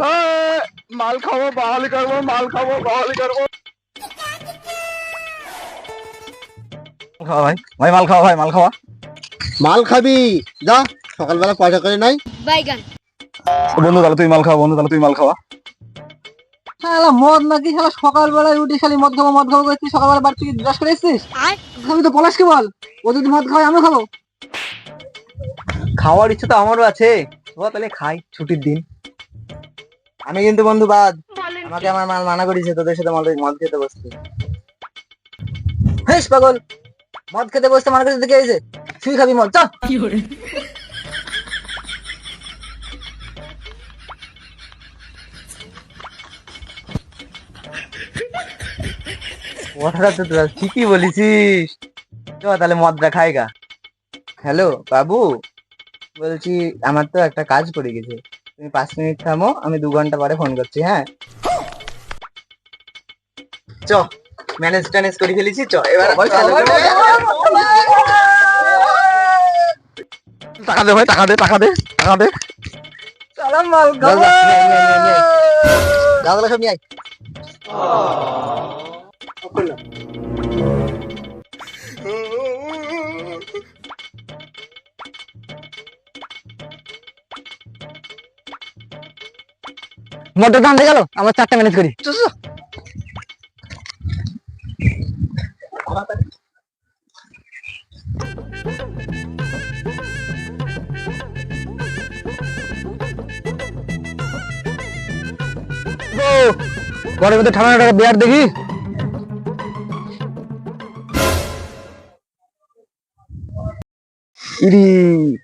মাল খাব বাহালি করব মাল খাব বাহালি করব। খাওয়া ভাই ভাই মাল খাওয়া ভাই মাল খাওয়া। মাল খাবি যা সকালবেলা পয়সা করে নাই। বাইগান। বন্ধু তাহলে তুই মাল খাওয়া বন্ধু তাহলে তুই মাল খাওয়া। শালা মদ নাকি? শালা সকালবেলায় উঠে খালি মদ খাব মদ খাব সকালবেলা বাড়ি থেকে ব্রাশ করে এসছিস আর? আমি তো পলাশকে বল ও যদি মদ খাওয়াই আমিও খাব। খাওয়ার ইচ্ছে তো আমারও আছে। ও তাহলে খাই ছুটির দিন। আমি কিন্তু বন্ধু বাদ। আমাকে আমার মাল মানা করেছে তোদের সাথে মদ মদ খেতে বসতে হেস পাগল! মদ খেতে বসতে মানা করেছে দেখে এসে তুই খাবি মদ চ! কথাটা তো তোরা ঠিকই বলেছিস। চ তাহলে মদটা খাই গা। হ্যালো বাবু। বলছি আমার তো একটা কাজ পড়ে গেছে। তুমি পাঁচ মিনিট থামো আমি দু ঘণ্টা পরে ফোন করছি হ্যাঁ? চ ম্যানেজ ট্যানেজ করে ফেলেছি চ এবার টাকা দে ভাই টাকা দে টাকা দে টাকা দে। সালাম মাল গাছগুলো সব নিয়ে আয়। মদটা টানতে গেল আমার চারটা ম্যানেজ করি। ঘরের মধ্যে ঠান্ডা টাকা বিয়ার দেখি।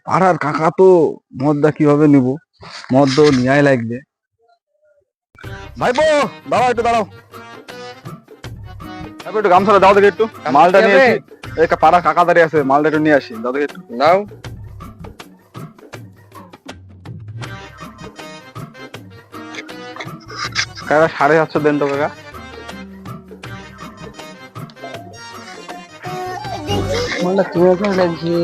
পাড়ার কাকা তো মদটা কীভাবে নিব? মদ তো নিয়াই লাগবে। ভাইপো দাঁড়াও একটু দাঁড়াও। ভাইপো একটু গামছাটা দাও দেখি একটু। মালটা নিয়ে আসি। এই পাড়া কাকা দাঁড়িয়ে আছে মালটা একটু নিয়ে আসি দাও দেখি একটু। দাও। কাকা সাড়ে সাতশো দেন তো কাকা। মালটা কীরকম লাগছে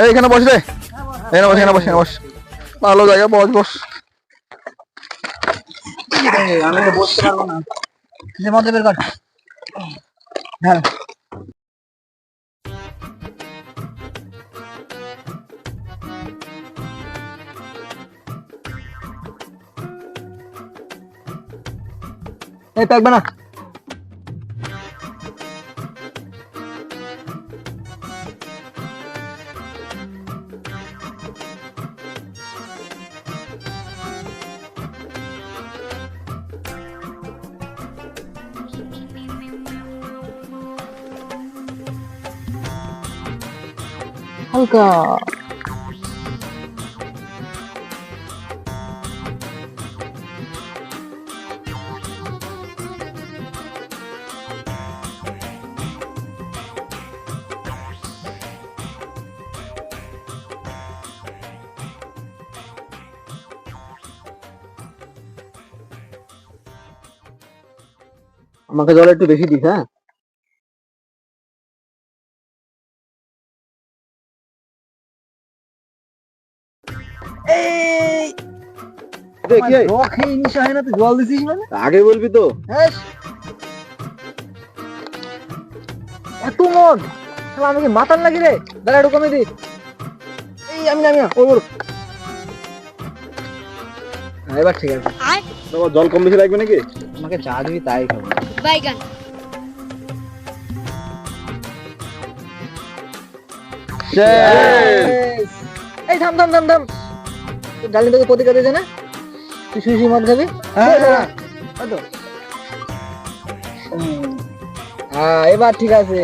এই, এখানে বস রে। এখানে বস এখানে বস বস। ভালো জায়গা, বস বস। এই থাকবে না হালকা আমাকে জল একটু বেশি দিস হ্যাঁ? নিশা হয় না জল দিছিস মানে? আগে বলবি তো। এত মদ শালা আমাকে মাতান লাগি রে? দাঁড়া একটু কমে দি এই আমি নামি না ওর এবার ঠিক আছে। তোমার জল কম বেশি লাগবে নাকি? আমাকে চা দিবি তাই খাব। বাইগান। এই থাম থাম থাম থাম। ডালিম তোকে প্রতিকার দিয়েছে না? তুই শুয়ে শুয়ে মদ খাবি? হ্যাঁ, হ্যাঁ। হ্যাঁ এবার ঠিক আছে।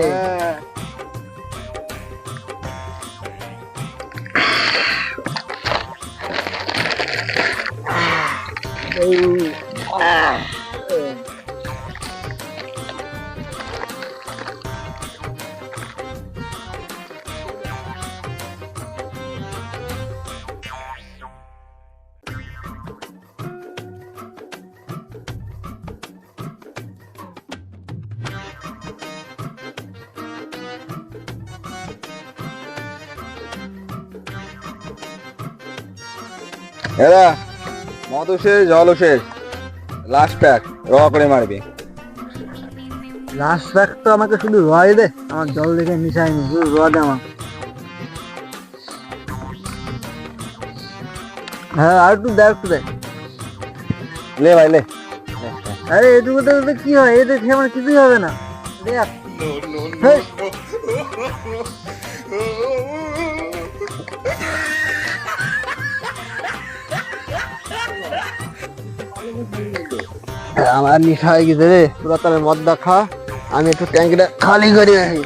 এরা মধু শেষ জলও শেষ লাস্ট প্যাক র করে মারবি লাস্ট প্যাক তো আমাকে শুধু রয় দে আমার জল দেখে মিশাইনি শুধু র দে আমার হ্যাঁ আর একটু দেখ একটু দেখ লে ভাই লে আরে এটুকু তো কি হয় এটা খেয়ে আমার কিছুই হবে না দেখ হেই। আমার নিশা হয়ে গেছে রে। তোরা তাহলে মদটা খা আমি একটু ট্যাঙ্কিটা খালি করে আসি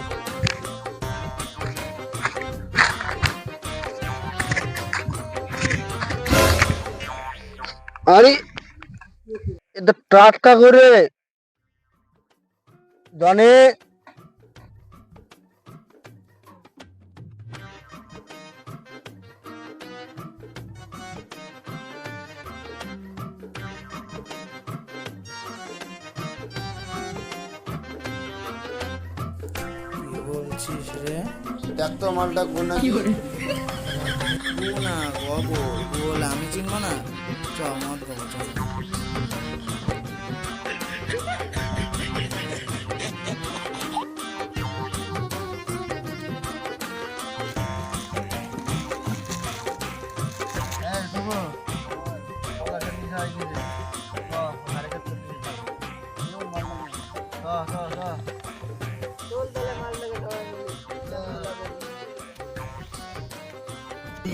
আরে এটা টাটকা করে। জনে বলছিস রে দেখ তো মালটা গুণ না গো বল আমি চিনবো না? চ মত গো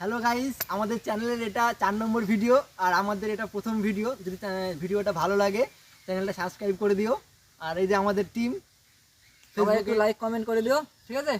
হ্যালো গাইস আমাদের চ্যানেলের এটা চার নম্বর ভিডিও আর আমাদের এটা প্রথম ভিডিও যদি ভিডিওটা ভালো লাগে চ্যানেলটা সাবস্ক্রাইব করে দিও। আর এই যে আমাদের টিম সবাই একটু লাইক কমেন্ট করে দিও। ঠিক আছে?